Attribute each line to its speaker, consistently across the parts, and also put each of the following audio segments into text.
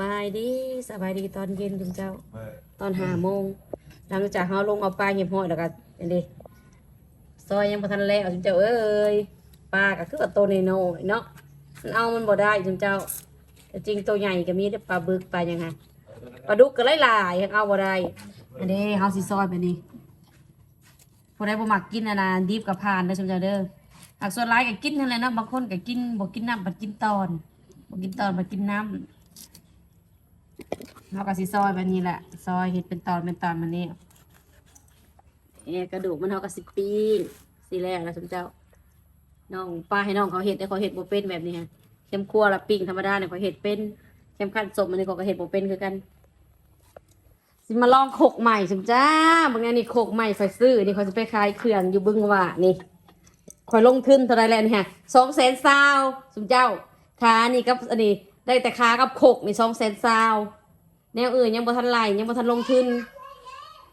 Speaker 1: บายดีสบายดีตอนเย็นจุมเจ้า ตอนห้าโมงหลังจากเขาลงเอาปลาเหี่ยบห้อยแล้วก็อันนี้ซอยยังพอทันแล้วจุมเจ้าเอ้ยปลาก็คือว่าตัวน้อยๆเนาะมันเอามันบ่ได้จุมเจ้าแต่จริงตัวใหญ่ก็มีแต่ปลาบึกปลายังไงปลาดุกก็หลายๆยังเอาบ่ได้อันนี้เฮาสิซอยไปนี่พอได้บ่มักกินอันนะดิบกับพานเด้อจุมเจ้าเด้อหากส่วนหลายก็กินนั่นแหละเนาะบางคนก็กินบ่กินน้ำบ่กินตอนบ่กินตอนบ่กินน้ำ เราก็สิซอยแบบนี้แหละ ซอยเห็ดเป็นตอนเป็นตอนมันนี่เอกระดูกมันเขาก็สิปิ้งสิแล้วนะสมเจ้า น้องป้าให้น้องเขาเห็ดแต่เขาเห็ดโบเป็นแบบนี้ฮะเข้มคั่วละปิ้งธรรมดาเนี่ยเขาเห็ดเป็นเข้มขั้นสมมันนี่เขาก็เห็ดโบเป็นคือกัน สิมาลองโขกใหม่สมเจ้าบางงานนี่โขกใหม่ไฟซื้อนี่เขาจะไปขายเครื่องอยู่บึงหว่านี่คอยลงทุนเท่าไรแล้วนี่ฮะสองแสนซาวสมเจ้าขานี่กับอันนี้ ได้แต่ขากับโขกนี่สองแสนซาวแนวอื่นยังบ่ทันไหลยังบ่ทันลงทุน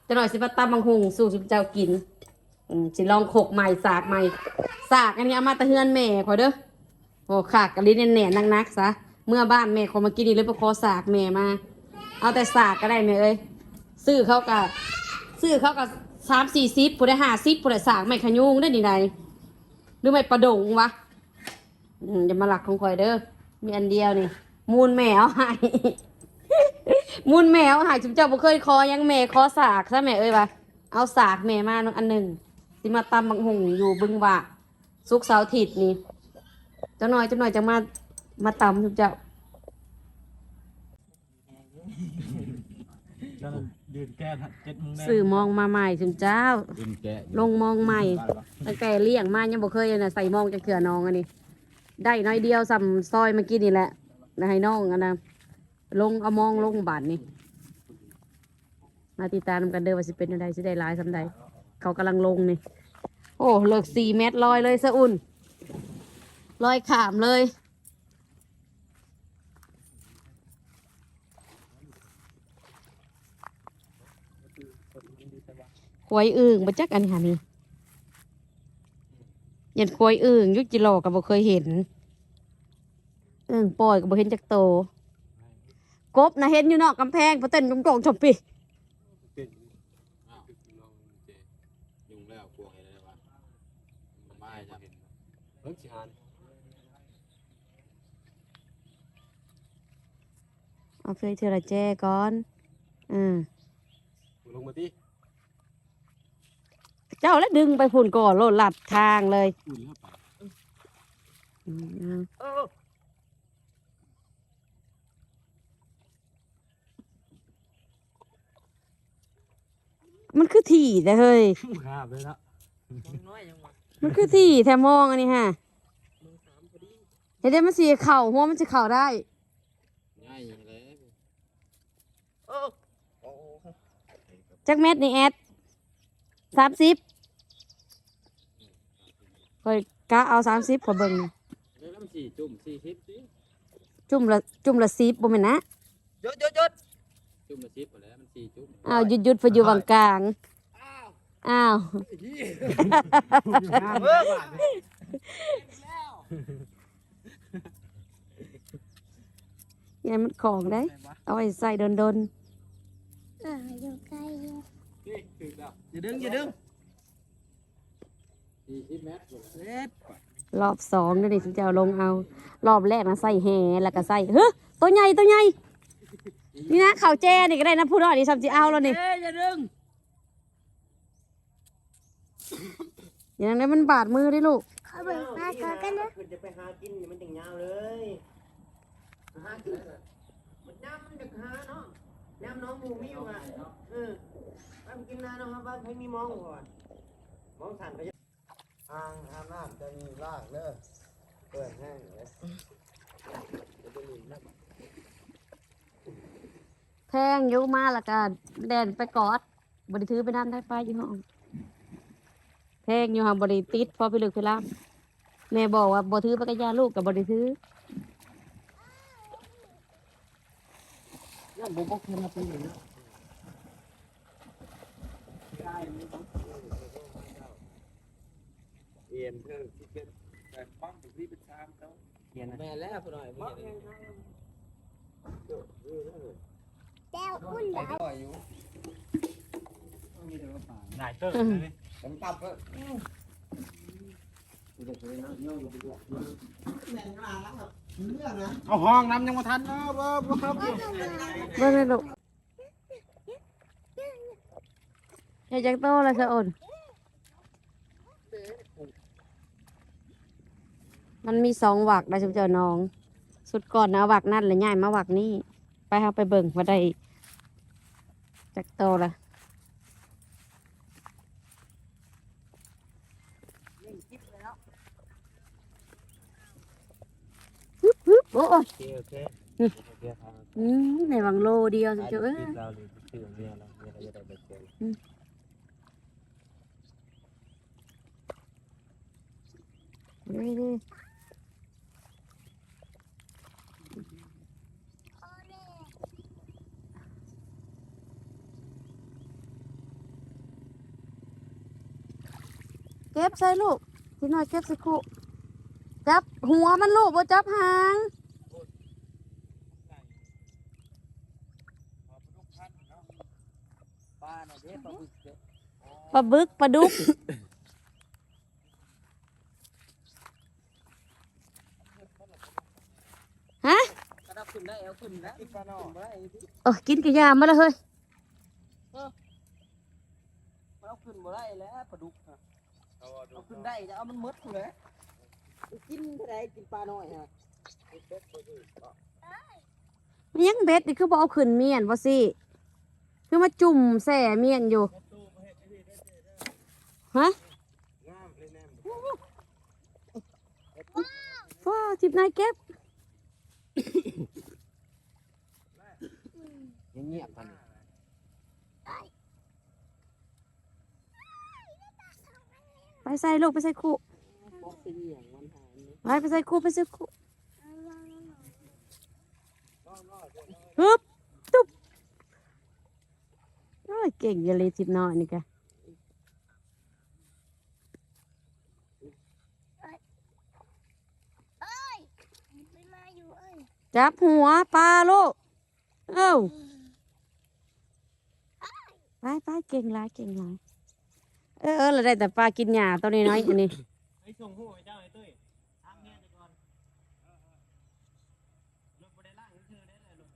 Speaker 1: จะหน่อยสิมาตำบังหงสู่สิเจ้ากินสิลองโขกใหม่สากใหม่สากอันนี้เอามาตะเฮือนแม่ขอยเด้อโอ้ขากกะลิ้นแน่นนักๆซะเมื่อบ้านแม่ขอมากินนี่เลยไปขอสากแม่มา เอาแต่สากก็ได้แม่เอ้ยซื้อเขากับซื้อเขากับสามสี่สิบผู้ได้ห้าสิบผู้ได้สากไม่ขยุงได้นี่ใดหรือไม่ประดงวะอืมจะมาหลักของข่อยเด้อ มีอันเดียวนี่ มูลแมวให้มุนแมวหายจุ๊บเจ้าบ่เคยคอยังแม่คอสากซะแม่เอ้ยวะเอาสากแม่มาอันหนึ่งสิมาตำบังหงอยู่บึงว่าสุกร์เสาร์อาทิตย์นี่เจ้าหน่อยเจ้าหน่อยจะมามาตำจุ๊บเจ้า
Speaker 2: ก็ยืนแก้เจ็ดโมงแดง
Speaker 1: สื่อมองมาใหม่จุ๊บเจ้า
Speaker 2: ยืนแก้
Speaker 1: ลงมองใหม่ตั้งแต่เลี้ยงมายังบ่เคยนะใส่มองจะเขือน้องอันนี้ ได้น้อยเดียวสัมซอยเมื่อกี้นี่แหละนะให้น้องอันนะลงเอามองลงบาทนี่มาติดตามกันเด้อว่าสิเป็นยังไงสิได้หลายสำใดเขากำลังลงนี่ โอ้เลิกสี่เมตรลอยเลยสะอุ่นลอยขามเลยควยอึ่งมาจักอันนี้ค่ะนี่ยันควยอึ่งยุจิโลกับบ่เคยเห็น อึ่งปล่อยกับบ่เห็นจักโต กบนะเห็นอยู่นอกกำแพงพอเต้นจงโจงชมปี
Speaker 2: ยุงแล้วกลัวอะไรวะไม่จ้ะเฮ้ยสิฮาน
Speaker 1: เอาเฟยเทอละแจก่อนอืม
Speaker 2: ลงมาดิ
Speaker 1: เจ้าแล้วดึงไปฝุ่นก่อนโลดลัดทางเลย
Speaker 2: อุ่นเข้าไป
Speaker 1: อืมเอ มันคือถี่แต่เฮ้ย
Speaker 2: ข้าบเลยละ
Speaker 1: มันคือที่แทมองอันนี้ฮะเห็นได้มันสีเข่าหัวมันจะเข่าได้
Speaker 2: ง่ายอย่างไร
Speaker 1: จักเม็ดนี่แอดสามสิบคอยกะเอาสามสิบขอเบิ่ง
Speaker 2: แล้วน้ำสี่จุ่มสี่ทิพสิ
Speaker 1: จุ่มละจุ่มละสิบบ่แม่นนะ
Speaker 3: หยุดหยุดหยุด
Speaker 2: จุ่มมาสิบหมดแล้วมันสี่จุ่ม
Speaker 1: อ้าวหยุดหยุดไปอยู่บางกลางอ้าว
Speaker 3: เออ
Speaker 1: ยันมันของได้ เอาไว้ใส่โดน
Speaker 4: เอออยู่ใกล้อยู่
Speaker 2: นี่ถึงแล้ว
Speaker 3: อย่าดึงอย่าดึง
Speaker 2: สี่สิบเมตรหมดแล้ว
Speaker 3: เล็บ
Speaker 1: ๆรอบสองเดี๋ยวนี้ฉันจะเอาลงเอา รอบแรกนะใส่แห่แล้วก็ใส่เฮ้ยตัวใหญ่ตัวใหญ่ นี่นะข่าวแจ้นี่ก็ได้นะพูดว่านี่ซัมจิเอาแล้วนี่
Speaker 3: เอ้ยอย่าดึง
Speaker 1: อย่างนั้นมันบาดมือได้ลูก
Speaker 4: ขอเบิกมาก่อนกันนะ
Speaker 3: ขึ้นจะไปหากินนี่มันจังยาวเลยหากินมันน้ำมันจะหาเนาะน้ำน้องหมูมีอยู่อะเออไปกินนาเนาะบ้านใครมีมองก่อนมองสั่นไปอ่างอาบน้ำจะมีลากเด้อเปิดแห้งเลย
Speaker 1: แทงอยุมาแล้วก็แดนไปกอดบริถือไปน้ำได้ไปอยู่ห้องแทงอยู่ห่างบริติดพอไปลึกไปล่ำแม่บอกว่าบริถือไปกับยาลูกกับบริถือ
Speaker 3: ย่อมบุบกขึ้นมาเป็นอย่างนี้
Speaker 2: เอ็นเธอที่เป็นแต่ปั้งถึงที่เป็นชามเขา
Speaker 3: เขียนแม่แล้วผู้หน่อย
Speaker 4: คุณดาว
Speaker 2: นายเติ้งเลย
Speaker 3: ผมปรับก็
Speaker 2: เอาห้องน้ำยังมาทันเนาะบ่บ่ครับ
Speaker 1: เบิ่งเลยลูกเฮ็ดจักโตแล้วสะอ่อนมันมีสองหวักได้สมเจ้าน้อง สุดก่อนนะหวักนั่นแล้วย้ายมาหวักนี่ไป เฮาไปเบิ่งว่าได้จักโตละฮึบฮึบโอ้ย
Speaker 2: โอเคโอเคโอเคครับ
Speaker 1: อืมในวังโลเดียวสมเจ้าเอ้ย
Speaker 2: เราเลยชื่อเนี่ยเราเนี่ยเราจะได้ไปเจอ
Speaker 1: นี่ เก็บใส่ลูกที่น้อยเก็บใส่คุจับหัวมันลูกบ่จับหาง
Speaker 3: ป้าน่ะเด้ปลาบึกเด้
Speaker 1: ปลาบึกปลาดุกฮะ
Speaker 3: กระดับขึ้นได้เอาขึ้นนะอีกปลาน้องบ่ได้อีก
Speaker 1: เออกินกระยามาแล้วเฮ้ย
Speaker 3: มันเอาขึ้นบ่ได้แล้วปลาดุกน่ะเอา ขึ้นได้จะเอามันหมดเลยกินเท่าไรกินปลาน้อยฮะ
Speaker 1: มันยังเบ็ดนี่คือบ่เอาขึ้นเมียนบ่สิคือมาจุ่มแส่เมียนอยู่ฮะ
Speaker 2: งามเลยแน่
Speaker 1: ว้าวจิบนายเก็บ
Speaker 3: เงียบๆกัน
Speaker 1: ไปใส่ลูกไปใส่คู่
Speaker 3: บ่สิเหยียงมันหายนี่
Speaker 1: ไปไปใส่คู่ไปใส่คู่ฮึบตุ๊บโอ้ยเก่งอย่าเลยจิบน้อยนี่กะ
Speaker 4: ไปมาอยู่เอ้ย
Speaker 1: จับหัวปลาลูก เอ้าไปไปเก่งหลายเก่งหลาย เออเราได้แต่ปลากินหญ้าตัวนี้น้อยอันนี้
Speaker 2: ไอ้ส่งหูไอ้เจ้าไอ้ตุ้ยทางเมียก่อนรถบ่ได้ล่างคือได้เลยรถ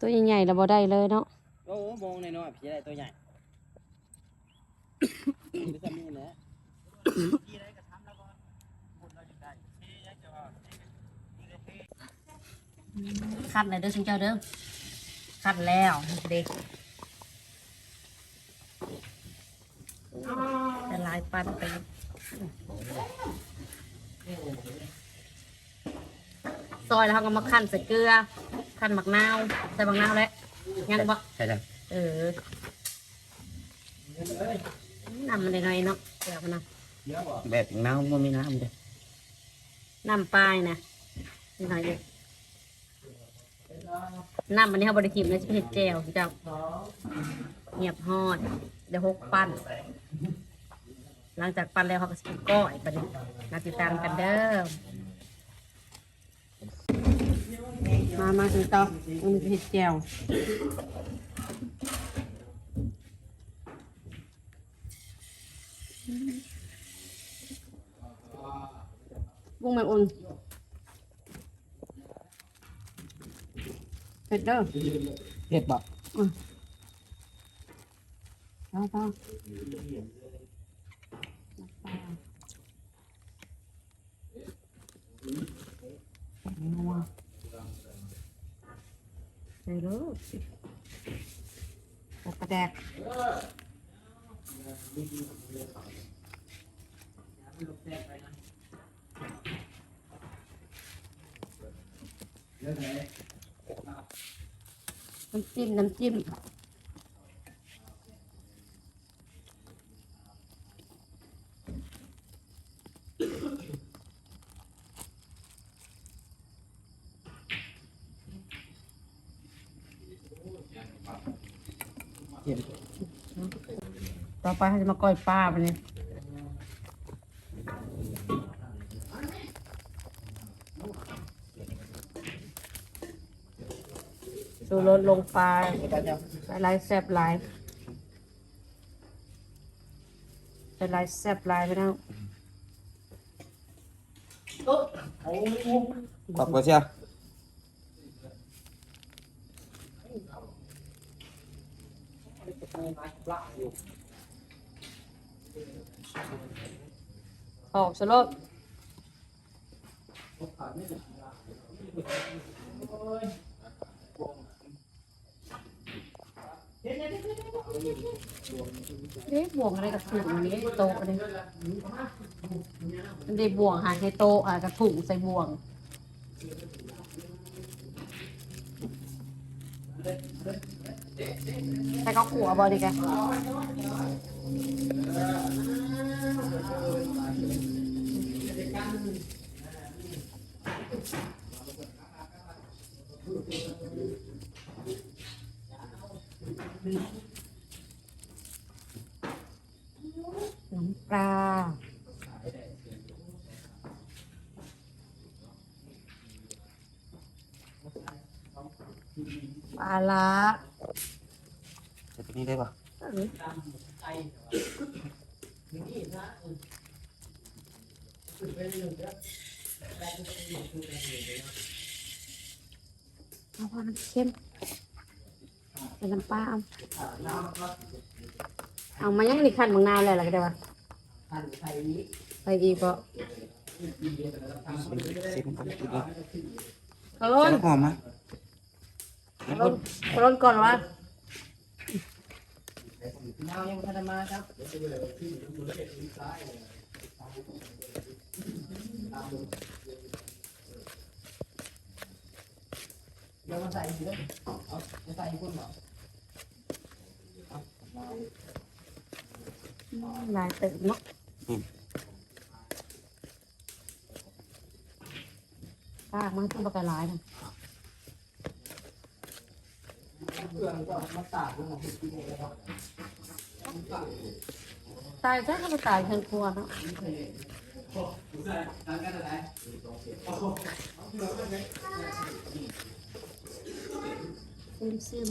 Speaker 1: ตัวใหญ่ๆเราบ่ได้เลยเนาะ
Speaker 3: โอ้มองน้อยๆพี่ได้ตัวใหญ่นี่จะมีแหละ
Speaker 2: ที่ได้ก็ทำแล้วก่อนะ
Speaker 1: คัดเลยเด้อชิงเจ้าเด้อคัดแล้วเด็กแต่ลายปันไปซอยแล้วเขาก็มาคั่นใส่เกลือคั่นหมักนาวใส่หมักนาวแล้วยังบ่
Speaker 3: ใช่แล้ว
Speaker 1: เออน้ำมันได้หน่อยเนาะเดี๋ยวมันนะ
Speaker 3: แบบน้ำมันมีน้ำเด้
Speaker 1: น้ำปลายนะนิดหน่อยเดียวน้ำมันนี้เขาบริกิมนะจะเป็นเห็ดแจ่วเจ้าเงียบฮอดเดี๋ยวหกปั้น หลังจากปั้นแล้วเขาก็สกิก้อยปั้นมาติดตามกันเด้อมามาถึงต่อมันเป็นเห็ดแจ่ว บุ้งแมงอุ่นเผ็ดเด้อ
Speaker 3: เผ็ดบ่
Speaker 1: เอาเปล่านัวใส่ลูกกระแดกน้ น้ำจิ้มน้ำจิ้ม
Speaker 3: เผ็ด
Speaker 1: ต่อไปเขาจะมาก้อยปลาไปเนี่ย รสลงปลาใส่ลายแซ่บหลายใส่ลายแซ่บหลายไปแล้ว
Speaker 3: ขอบคุณเชียว
Speaker 1: ออกสลด เอ๊ะบ่วงอะไรกับถุงอันนี้โตะอันนี้มันได้บ่วงหาใส่โตะอะกับถุงใส่บ่วงแต่ก็ขัวบอดีกันำปลา ปลาละ
Speaker 3: จะเป็นนี้ได้ปะ
Speaker 1: เอาพอมันเข้มเป็นน้ำปลาเอาเอามายังนี่ขันบางนาวเลยล่ะก็ได้ปะไปอีกปะ
Speaker 3: ซิมกันกินเลย
Speaker 1: ขลุ่น
Speaker 3: หอมไหม
Speaker 1: ขลุ่นขลุ่นก่อนวะ
Speaker 3: น้ำยังพัฒนาครับเดี๋ยวมาใส่อีกเลยเอามาใส่อีกคนเหรอ
Speaker 1: ลายตึกเนาะปากมันต้องปากกาลายนะ
Speaker 3: เครื่อก็มาตากลงมากินเลยครับ
Speaker 1: ตายใช่ก็ไปตายเชิงครัวเนาะซึมซึม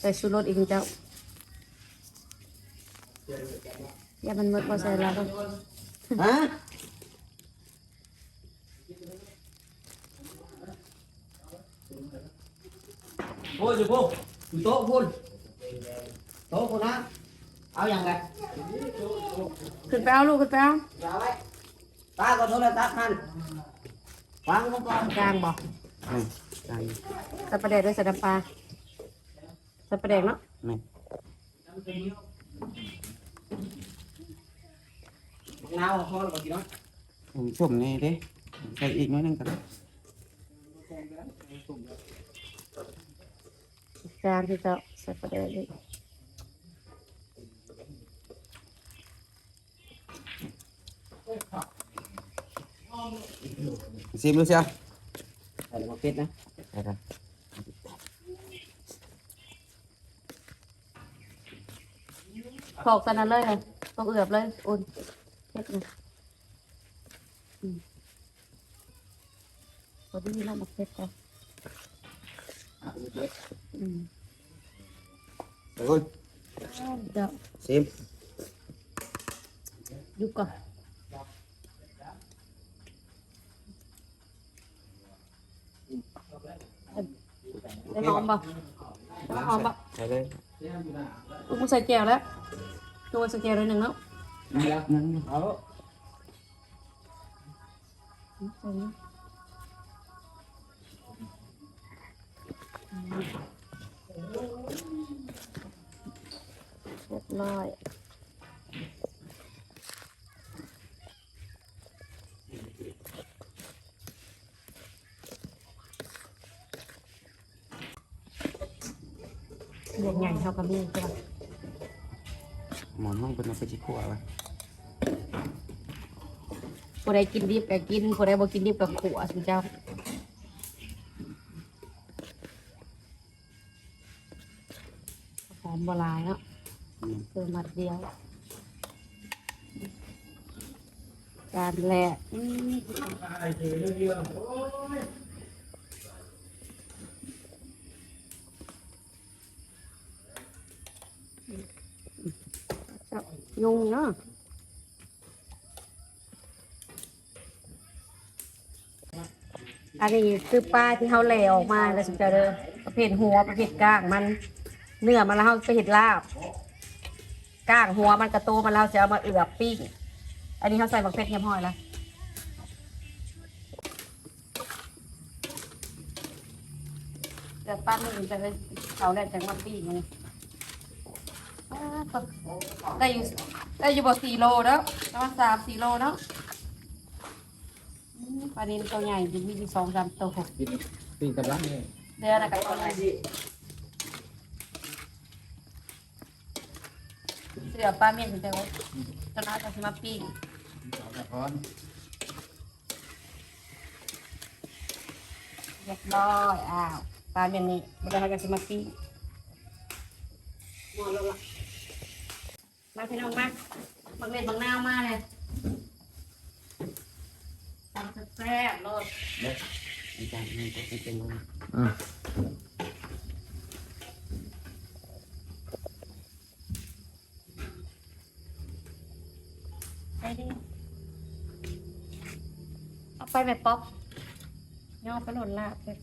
Speaker 1: ใส่ชูรสอีกเจ้า อย่ามันหมดพอใส่แล้วก็
Speaker 3: ฮะโอ้ยอยู่พวกอยู่โต๊ะพุ่นโต๊ะพุ่นนะเอาอย่างไร
Speaker 1: ขึ้นไปเอาลูกขึ้นไปเอา
Speaker 3: อย่าเอาไว้ตาก็โทรศัพท์หันฟังผมก่อน
Speaker 1: กลางบอก
Speaker 3: นี่ใช่
Speaker 1: ใส่ปลาแดกด้วยใส่น้ำปลาใส่ปลาแดกเนาะ
Speaker 3: นี่ นาวพอแล้วกี่น้อยผมชมนี่เด้ใส่อีกน้อยหนึงกัน
Speaker 1: กลางที่เจ้าใส่ปลาแดกด้วย
Speaker 3: ซิมดูเชียวใส่มะเขือนะใส่กัน
Speaker 1: โขลกกันนั่นเลยเลยต้องเอือบเลยอุ่น เช็ดนะอืมพอดีแล้วมาเช็ดกันอืม
Speaker 3: ใส่คุณ
Speaker 1: เจ้า
Speaker 3: ซิม
Speaker 1: ยุกก่ อนได้หอมป่ะได้หอมป่ะ
Speaker 3: ใส่เลย
Speaker 1: อุ้มใส่แก้วแล้วตัวใส่แก้วเลยหนึ่งแล้ว
Speaker 3: นี่แล้วนั่นเอา
Speaker 1: ใส่นี้เรียบร้อยบวกใหญ่เท่ากับมีใช่ปะ
Speaker 3: หมอนห้องเป็นเอาไปจิขัวไว้
Speaker 1: ผู้ใดกินดิบก็กินผู้ใดบ่กินดิบก็ขัวสุเจ้าหอมบลายเนาะเพิ่มมัดเดียวจานแรกอืมจับยุงเนาะ อันนี้คือปลาที่เขาแหล่ออกมาแล้วสุดจะเด้อประเภทหัวประเภทก้างมันเนื้อมันแล้วเขาไปเห็ดลาบก้างหัวมันกระโตมันแล้วจะเอามาเอือบปิ้งอันนี้เขาใส่บักเพชรเงียบห้อยแล้วเดี๋ยวปั้นมันจะเขาแหละจังมาปิ้งเลยได้อยู่ได้อยู่บ่สี่โลแล้วประมาณสามสี่โลเนาะ ปลานินตัวใหญ่จะมีอยู่สองสามตัว
Speaker 2: กินปีกำลังเลย
Speaker 1: เดือนละกับตัวไหนเสือปลาเมียนเดียวตอนนั้นจะมาปิ้ง
Speaker 2: สาวกระท้อน
Speaker 1: เรียบร้อยอ้าวปลาเมียนนี่เดี๋ยวเราจะมาปิ้งหมดแล้วล่ะมาพี่น้องมาบางเม็ดบางนาวมาเลยตำ แซ่บๆโลด
Speaker 3: อาจารย์นี่ก็เป็น
Speaker 2: อืม
Speaker 1: ไปดิเอาไปแบบป๊อกย่อไปหล่นลาบเลย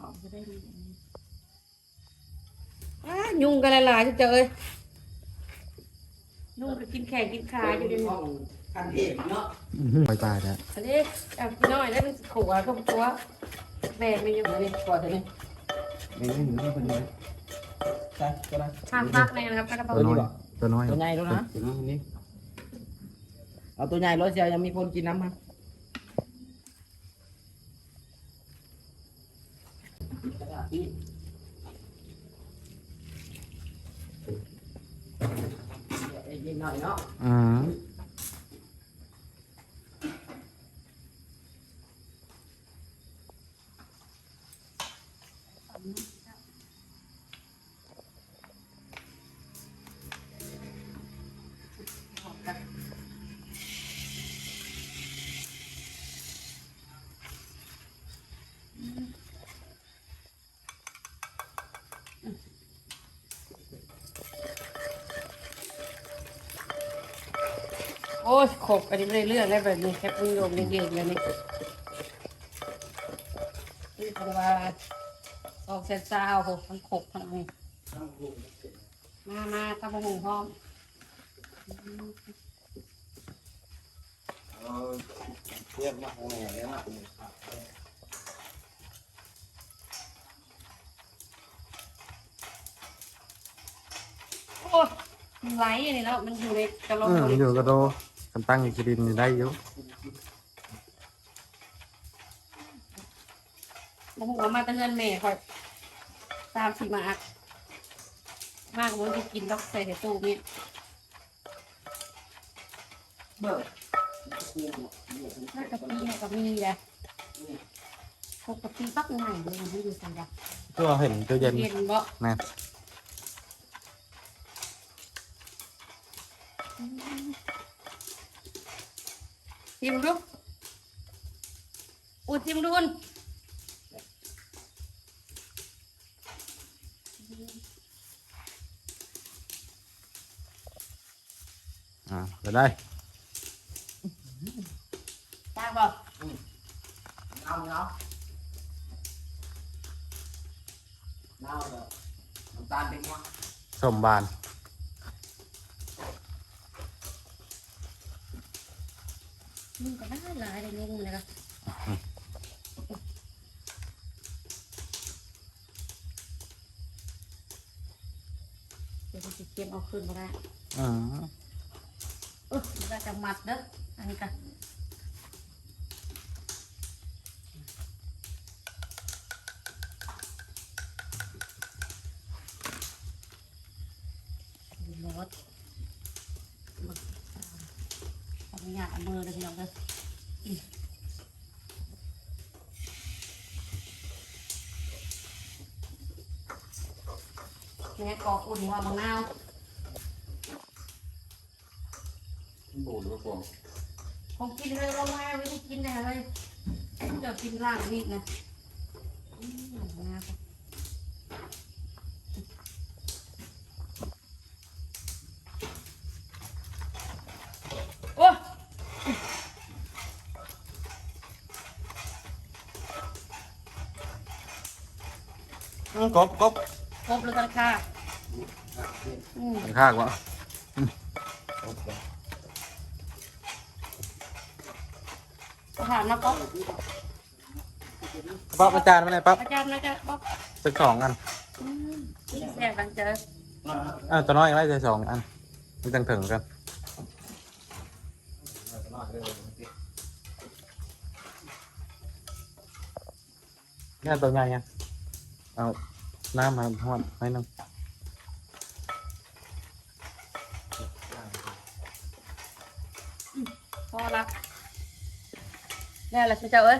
Speaker 1: ออกจะได้ดีอะยุง กันหลายๆเจอเอ้ยยุงก็กินแข่งกินขาอยู่ในหม้อ
Speaker 3: คันเทพเนาะ
Speaker 2: ไปตายแล้ว
Speaker 1: อันนี้อะพี่น้อยได้เป็นขัวก็ขัวแบกไม่ยังเลย
Speaker 3: ก่อนจะนี่ไม่ไม่หนูไม่คนนี้ใช่ตัวนั้น
Speaker 1: ทางพักในนะครับกระเพรา
Speaker 2: ตัวน้อยตัวน้อย
Speaker 3: ตัวใหญ่แล้วนะตัวนั้นนี่เอาตัวใหญ่รถเสียยังมีคนกินน้ำมั้ยยินหน่อย เนาะ
Speaker 2: อื
Speaker 1: ม ยขบอันนี้ไม่ได้เรื่องแล้วแบบนี้แคปมือโยมเด็กๆแล้วนี่นี่เป็นว่าออกเสร็จซาวโหทั้งขบทั้งนี้มามาตะพงพร้อม
Speaker 3: เรียกมาโอ้โหแล้วนะ
Speaker 1: โอ้ยมันไหลอันนี้แล้ว มันอยู่ในกระโหล
Speaker 2: เอกอมันอยู่กระโด กันตั้งกิรินอยู่ได้อยู่
Speaker 1: มันหัวมาแตะเงินแม่คอยตามสีมาอัก มากมันจะกินดอกใส่ในตู้นี่
Speaker 3: เบิก
Speaker 1: ถ้ากะปิเนี่ยก็มีแหละพวกกะปิปักไหนเลยมันอยู่ใส่ละ
Speaker 2: ก็เห็นตัวเย็น
Speaker 1: เย็นบ่
Speaker 2: แม่
Speaker 1: ชิมดูอุดชิมดูน
Speaker 2: อ่าจะได้
Speaker 1: จ้างบ่
Speaker 3: เอาเนาะเอาเลยน้ำตาลเป็นวะ
Speaker 2: สมบาน
Speaker 1: มึงก็ได้หลายเลยลุงเลยก็เดี๋ยวจะเก็บเอาขึ้นมาได้
Speaker 2: อ่า
Speaker 1: เออมันก็จะมัดเด้ออันนี้ก็ นักเอามือเลยพี่น้องเด้ออืมแม่กอกอุ่นหัวมะนาว
Speaker 2: โบหรือว่าฟอง
Speaker 1: คงกินเลยลงมาไม่ได้กินนะเลยเดี๋ยวกินล่างนี่นะอืมนะโอ้
Speaker 2: กบกบ
Speaker 1: ครบแล้วกันค่ะอืม
Speaker 2: ข้างวะ
Speaker 1: ถามนะป๊อก
Speaker 2: ป๊อปอาจารย์มาไหนป๊อป
Speaker 1: อาจารย์นะจ๊ะป๊อก
Speaker 2: สักสองอัน
Speaker 1: อืมแซ่บกันเจอ
Speaker 2: อ่าตัวน้อยอะไรจะสองอันมันจังถึงกันเนี่ยตัวใหญ่ยัง เอาน้ำมาหอดให้นึง
Speaker 1: พอละแล้วล่ะเจ้าเอ้ย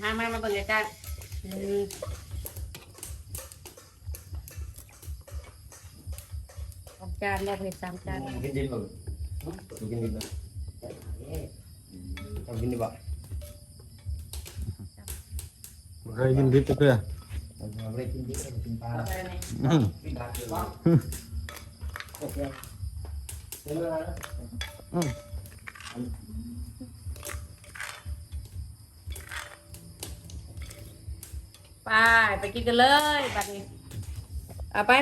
Speaker 1: มามามาเบิ่ง ไปไปกินกันเลยบัดนี้เอาไป